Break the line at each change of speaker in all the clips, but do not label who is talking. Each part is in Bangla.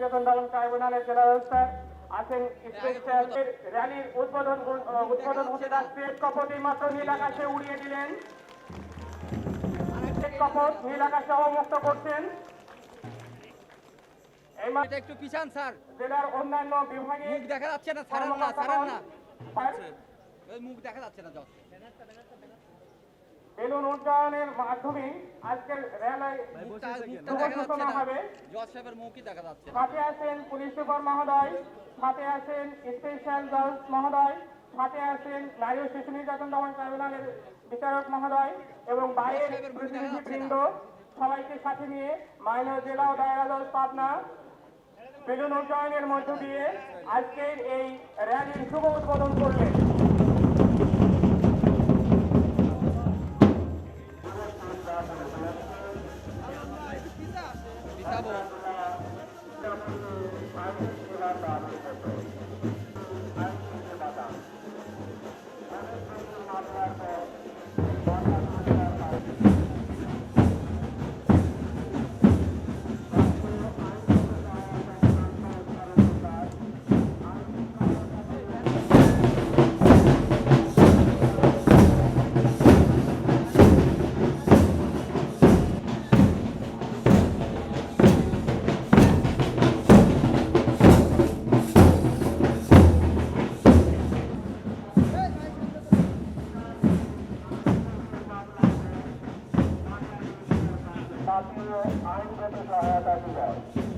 নির্যাতন দমন ট্রাইব্যুনালের জেলা ব্যবস্থা আছেন র্যালির উদ্বোধন উদ্বোধন হতে যাচ্ছে। কপটি মাত্র নীল আকাশে উড়িয়ে দিলেন। আরেকটি কপট নীল আকাশে অবমুক্ত করছেন।
একটু পিছান স্যার।
জেলার অন্যান্য বিভাগে
মুখ দেখা যাচ্ছে না ছাড়ান না ছাড়ান না। মুখ দেখা যাচ্ছে না
বেলুন উড্ডয়নের মাধ্যমে আজকের সূচনা হবে।
না
সাথে আছেন পুলিশ সুপার মহোদয় সাথে আছেন স্পেশাল জজ মহোদয় সাথে আছেন নারী ও শিশু নির্যাতন দমন ট্রাইব্যুনালের বিচারক মহোদয় এবং বাইরের। প্রতিনিধিবৃন্দ সবাইকে সাথে নিয়ে মাইনর জেলা ও দায়রা জজ পাবনা বেলুন উড্ডয়নের মধ্য দিয়ে আজকের এই র্যালির শুভ উদ্বোধন করলেন। బాబు সহায়তা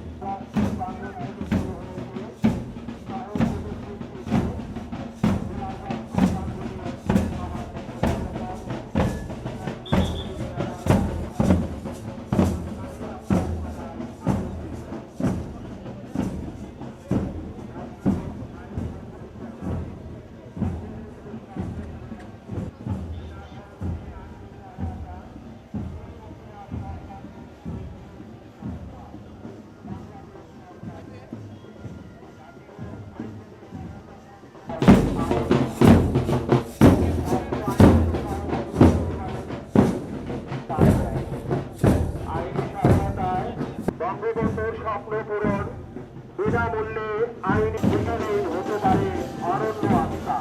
বঙ্গবন্ধুর স্বপ্ন পূরণ। বিনামূল্যে আইনি বিচারে হতে পারে অরণ্য আত্মা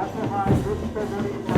অসহায় দুঃস্থ গরিব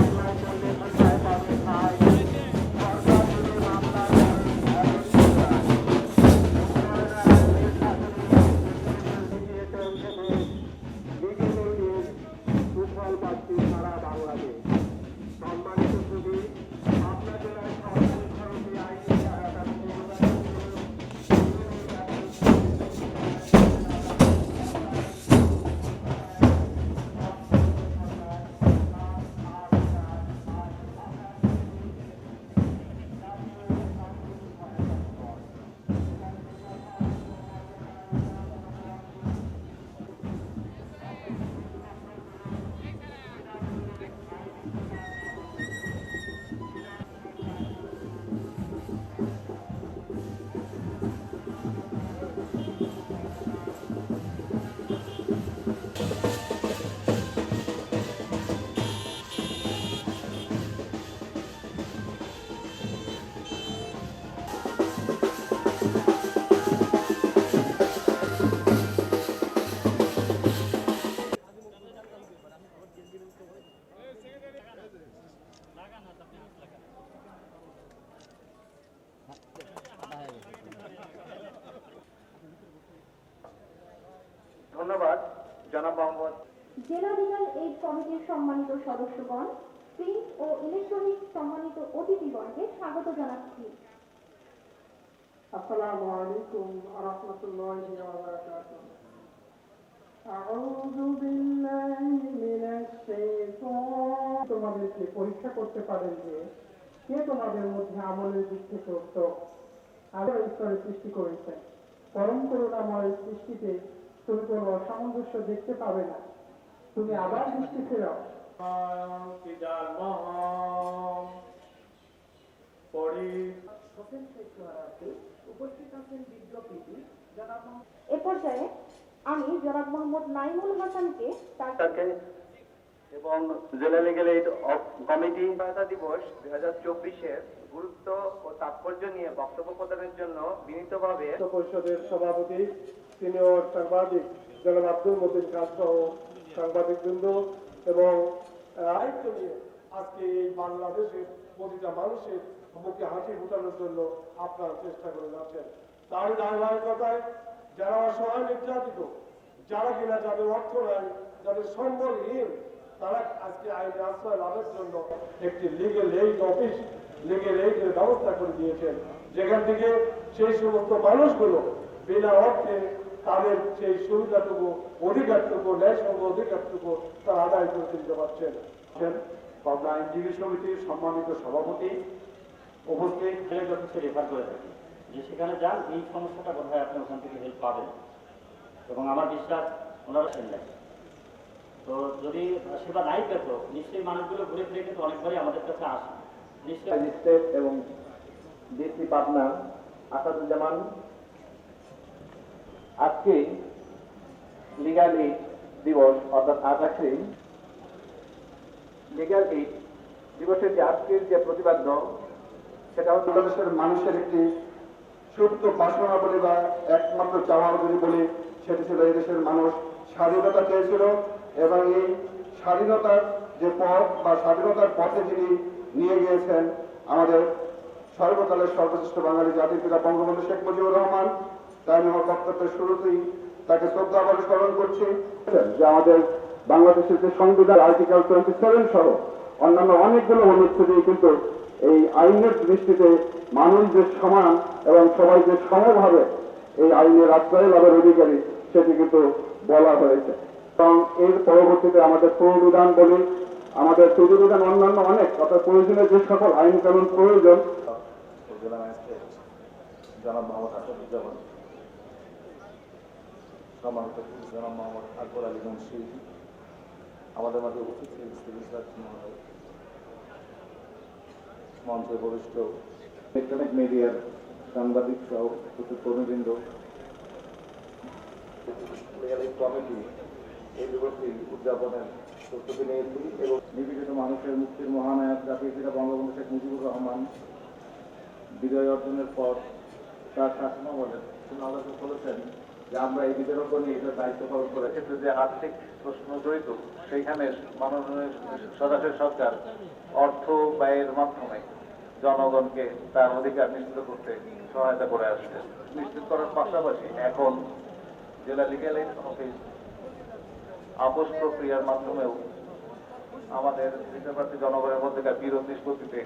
ধন্যবাদ জনাব মোহাম্মদ।
জেলা লিগাল এইড কমিটির সম্মানিত সদস্যগণ প্রিন্ট ও ইলেকট্রনিক সম্মানিত অতিথিগণকে স্বাগত জানাচ্ছি।
আসসালামু আলাইকুম রহমতুল্লাহি ওয়া বারাকাতুহু। আউযু বিল্লাহি মিনাশ শাইতান। তোমাদেরকে পরীক্ষা করতে পারেন যে কে তোমাদের মধ্যে আমলের দিক থেকে উত্তম। আল্লাহ ঈশ্বরের সৃষ্টি করেছেন। পরম করুণাময় সৃষ্টিতে তুমি কোনো অসামঞ্জস্য দেখতে পাবে না। তুমি আবার দৃষ্টি ফেরাও।
এ পর্যায়ে আমি জনাব মোহাম্মদ নাইমুল হাসানকে
তাকে এবং জেলা লিগেল এইড কমিটি সহায়তা দিবস দুই হাজার চব্বিশের
গুরুত্ব ও তাৎপর্য নিয়ে বক্তব্য প্রদানের জন্য বিনীতভাবে
পরিষদের সভাপতি সিনিয়র সাংবাদিক জনাব আব্দুল মতিন খান সহ সাংবাদিকবৃন্দ এবং আহ, দায়িত্ব নিয়ে আজকে এই বাংলাদেশের প্রতিটা মানুষের মুখে হাসি ফোটানোর জন্য আপনারা চেষ্টা করে যাচ্ছেন। তার ধারাবাহিকতায় যারা অসহায় নির্যাতিত যারা কিনা যাদের অর্থ নাই যাদের সম্বলহীন তারা আজকে আইনে আশ্রয় লাভের জন্য একটি লিগেল এইড অফিস লিগেল এইডের ব্যবস্থা করে দিয়েছেন। যেখান থেকে সেই সমস্ত মানুষগুলো বিনা অর্থে তাদের সেই সুবিধাটুকু, অধিকারটুকু, ন্যায়সঙ্গ অধিকারটুকু তারা আদায় করে দিতে পারছেন।
পাবনা আইনজীবী সমিতির সম্মানিত সভাপতি উপস্থিত।
হেল্প অফিসে রেফার করে থাকি, যে সেখানে যান, এই সমস্যাটা বোধ হয় আপনি ওখান থেকে হেল্প পাবেন। এবং আমার বিশ্বাস, ওনারা সেন্দায় তো যদি সেবা নাই পেত নিশ্চয়ই মানুষগুলো ঘুরে ফিরে কিন্তু অনেকবারই আমাদের কাছে আসে।
এবং ডিসি পাবনা আসাদুজ্জামান আজকে লিগাল এইড দিবস, অর্থাৎ আঠাশে লিগাল এইড দিবসের যে আজকের যে প্রতিবাদ্য সেটা হচ্ছে
বাংলাদেশের মানুষের একটি সুপ্ত বাসনা বলে বা একমাত্র চাওয়ার বলে বলে, সেটি ছিল এই দেশের মানুষ স্বাধীনতা চেয়েছিল এবং এই স্বাধীনতার যে পথ বা স্বাধীনতার পথে যিনি নিয়ে গিয়েছেন আমাদের সর্বকালের সর্বশ্রেষ্ঠ বাঙালি জাতির পিতা বঙ্গবন্ধু শেখ মুজিবুর রহমান। তাই আমি বক্তব্যের শুরুতেই তাকে শ্রদ্ধা করে স্মরণ করছি যে আমাদের বাংলাদেশের যে সংবিধান আর্টিকেল টোয়েন্টি সেভেন সহ অন্যান্য অনেকগুলো অনুচ্ছেদে কিন্তু এই আইনের দৃষ্টিতে মানুষ যে সমান এবং সবাই যে সমভাবে এই আইনের আশ্রয় লাভের অধিকারী, সেটি কিন্তু বলা হয়েছে। এবং এর পরবর্তীতে আমাদের সংবিধান বলি আমাদের সংবিধান অন্যান্য অনেক, অর্থাৎ প্রয়োজনীয় যে সকল আইন কানুন প্রয়োজন।
আকবর আমাদের মাঝে ইলেকট্রনিক মিডিয়ার সাংবাদিক সহ উদযাপনের প্রস্তুতি নিয়েছি এবং মানুষের মুক্তির মহানায়ক পিতা বঙ্গবন্ধু শেখ মুজিবুর রহমান বিজয় অর্জনের পর তার আলোচনা করেছেন যে আমরা এই নিয়ে দায়িত্ব পালন করে
ক্ষেত্রে যে আর্থিক প্রশ্ন জড়িত, সেইখানে মাননীয় সরাসরি সরকার অর্থ ব্যয়ের মাধ্যমে জনগণকে তার অধিকার নিশ্চিত করতে সহায়তা করে আসছে। নিশ্চিত করার পাশাপাশি এখন জেলা এইড অফিস আপোষ প্রক্রিয়ার মাধ্যমেও আমাদের বিচারপ্রার্থী জনগণের মধ্যেকার বিরোধ নিষ্পত্তিতে